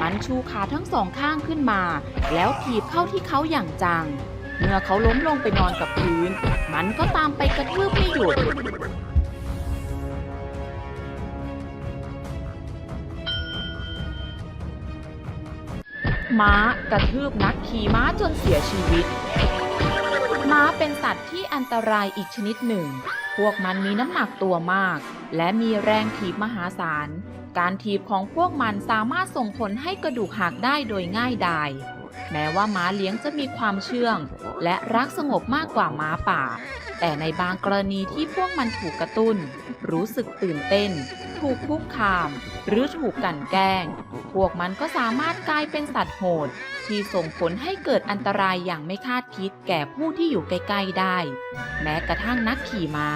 มันชูขาทั้งสองข้างขึ้นมา แล้วถีบเข้าที่เขาอย่างจัง เมื่อเขาล้มลงไปนอนกับพื้น มันก็ตามไปกระทืบไม่หยุดม้ากระทืบนักขี่ม้าจนเสียชีวิต ม้าเป็นสัตว์ที่อันตรายอีกชนิดหนึ่ง พวกมันมีน้ำหนักตัวมาก และมีแรงถีบมหาศาล การถีบของพวกมันสามารถส่งผลให้กระดูกหักได้โดยง่ายดาย แม้ว่าม้าเลี้ยงจะมีความเชื่อง และรักสงบมากกว่าม้าป่า แต่ในบางกรณีที่พวกมันถูกกระตุ้น รู้สึกตื่นเต้น ถูกคุกคาม หรือถูกกั่นแกล้ง พวกมันก็สามารถกลายเป็นสัตว์โหด ที่ส่งผลให้เกิดอันตรายอย่างไม่คาดคิดแก่ผู้ที่อยู่ใกล้ๆได้ แม้กระทั่งนักขี่ม้า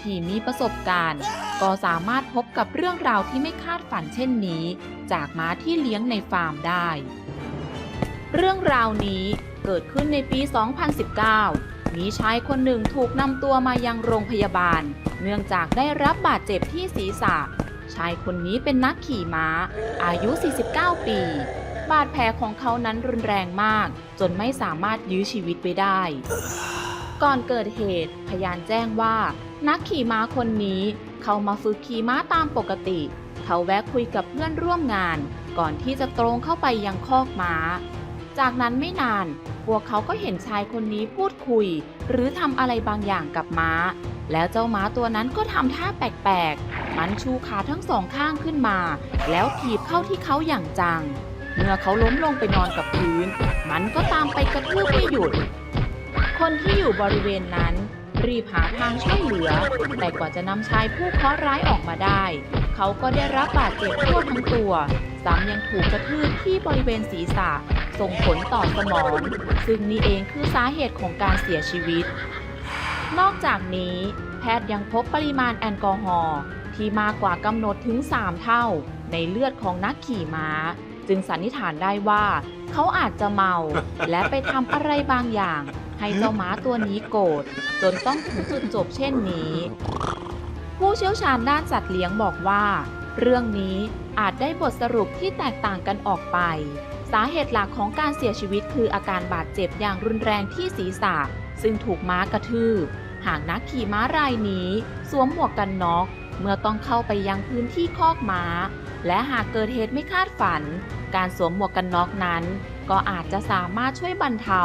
ที่มีประสบการณ์ ก็สามารถพบกับเรื่องราวที่ไม่คาดฝันเช่นนี้ จากม้าที่เลี้ยงในฟาร์มได้ เรื่องราวนี้เกิดขึ้นในปี 2019 มีชายคนหนึ่งถูกนำตัวมายังโรงพยาบาล เนื่องจากได้รับบาดเจ็บที่ศีรษะ ชายคนนี้เป็นนักขี่ม้า อายุ 49 ปี บาดแผลของเขานั้นรุนแรงมาก จนไม่สามารถยื้อชีวิตไว้ได้ ก่อนเกิดเหตุ พยานแจ้งว่า นักขี่ม้าคนนี้เขามาฝึกขี่ม้าตามปกติ เขาแวะคุยกับเพื่อนร่วมงาน ก่อนที่จะตรงเข้าไปยังคอกม้า จากนั้นไม่นาน พวกเขาก็เห็นชายคนนี้พูดคุย หรือทำอะไรบางอย่างกับม้า แล้วเจ้าม้าตัวนั้นก็ทำท่าแปลกๆ มันชูขาทั้งสองข้างขึ้นมา แล้วถีบเข้าที่เขาอย่างจัง เมื่อเขาล้มลงไปนอนกับพื้น มันก็ตามไปกระทืบไม่หยุด คนที่อยู่บริเวณนั้น รีบหาทางช่วยเหลือ แต่กว่าจะนำชายผู้เคราะห์ร้ายออกมาได้ เขาก็ได้รับบาดเจ็บทั่วทั้งตัวซ้ำยังถูกกระทืบที่บริเวณศีรษะ ส่งผลต่อสมอง ซึ่งนี่เองคือสาเหตุของการเสียชีวิต นอกจากนี้ แพทย์ยังพบปริมาณแอลกอฮอล์ที่มากกว่ากำหนดถึง 3 เท่า ในเลือดของนักขี่ม้า จึงสันนิษฐานได้ว่า เขาอาจจะเมา และไปทำอะไรบางอย่าง ให้เจ้าม้าตัวนี้โกรธจนต้องถึงจุดจบเช่นนี้ ผู้เชี่ยวชาญด้านสัตว์เลี้ยงบอกว่า เรื่องนี้อาจได้บทสรุปที่แตกต่างกันออกไป สาเหตุหลักของการเสียชีวิตคืออาการบาดเจ็บอย่างรุนแรงที่ศีรษะ ซึ่งถูกม้ากระทืบ หากนักขี่ม้ารายนี้ สวมหมวกกันน็อกเมื่อต้องเข้าไปยังพื้นที่คอกม้า และหากเกิดเหตุไม่คาดฝัน การสวมหมวกกันน็อกนั้น ก็อาจจะสามารถช่วยบรรเทา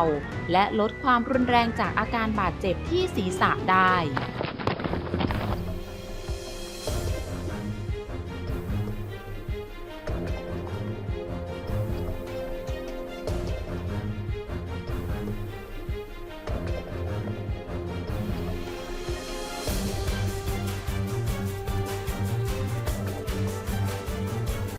และลดความรุนแรงจากอาการบาดเจ็บที่ศีรษะได้